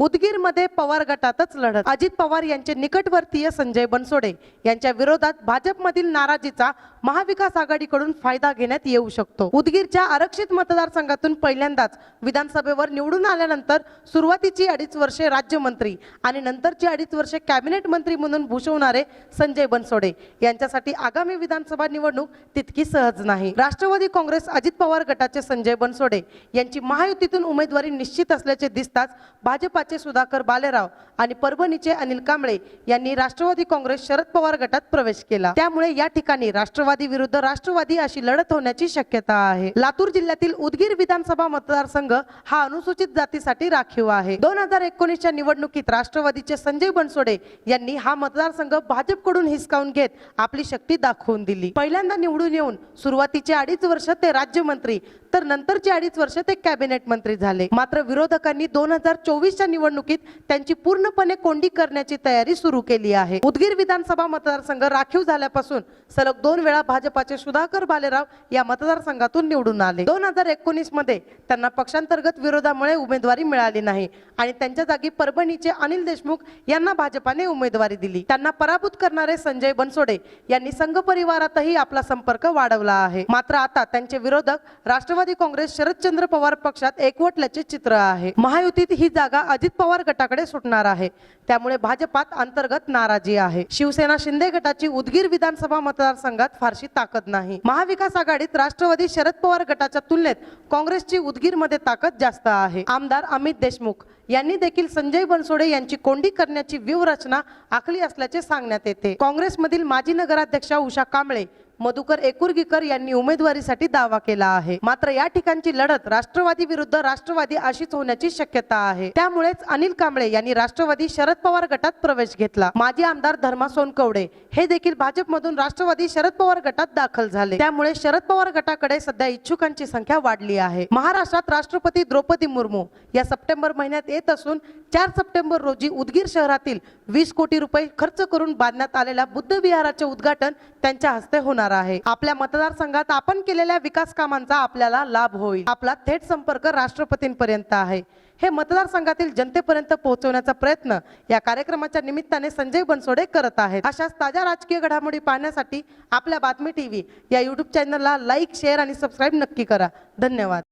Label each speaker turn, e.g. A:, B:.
A: उदगीरमध्ये पवार गटातच लढत. अजित पवार यांचे निकटवर्तीय संजय बनसोडे यांच्या विरोधात भाजपमधील नाराजीचा महाविकास आघाडीकडून फायदा घेण्यात येऊ शकतो. उदगीरच्या आरक्षित मतदारसंघातून पहिल्यांदाच विधानसभेवर निवडून आल्यानंतर सुरुवातीची अडीच वर्षे राज्यमंत्री आणि नंतरची अडीच वर्षे कॅबिनेट मंत्री म्हणून भूषवणारे संजय बनसोडे यांच्यासाठी आगामी विधानसभा निवडणूक तितकी सहज नाही. राष्ट्रवादी काँग्रेस अजित पवार गटाचे संजय बनसोडे यांची महायुतीतून उमेदवारी निश्चित असल्याचे दिसताच भाजपाचे सुधाकर बालेराव आणि परभणीचे अनिल कांबळे यांनी राष्ट्रवादी काँग्रेस शरद पवार गटात प्रवेश केला. त्यामुळे या ठिकाणी राष्ट्रवादी विरुद्ध राष्ट्रवादी अशी लढत होण्याची शक्यता आहे. लातूर जिल्ह्यातील उदगीर विधानसभा मतदारसंघ हा अनुसूचित जातीसाठी राखीव आहे. दोन हजार एकोणीसच्या निवडणुकीत राष्ट्रवादीचे संजय बनसोडे यांनी हा मतदारसंघ भाजपकडून हिसकावून घेत आपली शक्ती दाखवून दिली. पहिल्यांदा निवडून येऊन सुरुवातीचे अडीच वर्ष ते राज्यमंत्री तर नंतरचे अडीच वर्ष ते कॅबिनेट मंत्री झाले. मात्र विरोधकांनी दोन हजार चोवीसच्या निवडणुकीत त्यांची पूर्णपणे कोंडी करण्याची तयारी सुरू केली आहे. उदगीर विधानसभा मतदारसंघ राखीव झाल्यापासून सलग दोन वेळा भाजपाचे सुधाकर भालेराव या मतदारसंघातून निवडून आले. दोन हजार एकोणीसमध्ये त्यांना पक्षांतर्गत विरोधामुळे उमेदवारी मिळाली नाही आणि त्यांच्या जागी परभणीचे अनिल देशमुख यांना भाजपाने उमेदवारी दिली. त्यांना पराभूत करणारे संजय बनसोडे यांनी संघ परिवारातही आपला संपर्क वाढवला आहे. मात्र आता त्यांचे विरोधक राष्ट्रवादी राष्ट्रवादी काँग्रेस शरदचंद्र पवार पक्षात एकवटल्याचे चित्र आहे. महायुतीत ही जागा अजित पवार गटाकडे सुटणार आहे. त्यामुळे भाजपात अंतर्गत नाराजी आहे. शिवसेना शिंदे गटाची उदगीर विधानसभा मतदारसंघात फारशी ताकद नाही. महाविकास आघाडीत राष्ट्रवादी शरद पवार गटाच्या तुलनेत काँग्रेसची उदगीरमध्ये ताकद जास्त आहे. आमदार अमित देशमुख यांनी देखील संजय बनसोडे यांची कोंडी करण्याची व्यूहरचना आखली असल्याचे सांगण्यात येते. काँग्रेसमधील माजी नगराध्यक्षा उषा कांबळे मधुकर एकुरगीकर यांनी उमेदवारीसाठी दावा केला आहे. मात्र या ठिकाणची लढत राष्ट्रवादी विरुद्ध राष्ट्रवादी अशीच होण्याची शक्यता आहे. त्यामुळेच अनिल कांबळे यांनी राष्ट्रवादी शरद पवार गटात प्रवेश घेतला. माजी आमदार धर्मा सोनकवडे हे देखील भाजपमधून राष्ट्रवादी शरद पवार गटात दाखल झाले. त्यामुळे शरद पवार गटाकडे सध्या इच्छुकांची संख्या वाढली आहे. महाराष्ट्रात राष्ट्रपती द्रौपदी मुर्मू या सप्टेंबर महिन्यात येत असून चार सप्टेंबर रोजी उदगीर शहरातील वीस कोटी रुपये खर्च करून बांधण्यात आलेल्या बुद्ध विहाराचे उद्घाटन त्यांच्या हस्ते होणार होणार आहे. आपल्या मतदारसंघात आपण केलेल्या विकास कामांचा आपल्याला लाभ होईल. आपला थेट संपर्क राष्ट्रपतींपर्यंत आहे. हे मतदारसंघातील जनतेपर्यंत पोहोचवण्याचा प्रयत्न या कार्यक्रमाच्या निमित्ताने संजय बनसोडे करत आहेत. अशाच ताज्या राजकीय घडामोडी पाहण्यासाठी आपल्या बातमी टीव्ही या युट्यूब चॅनलला लाईक शेअर आणि सबस्क्राईब नक्की करा. धन्यवाद.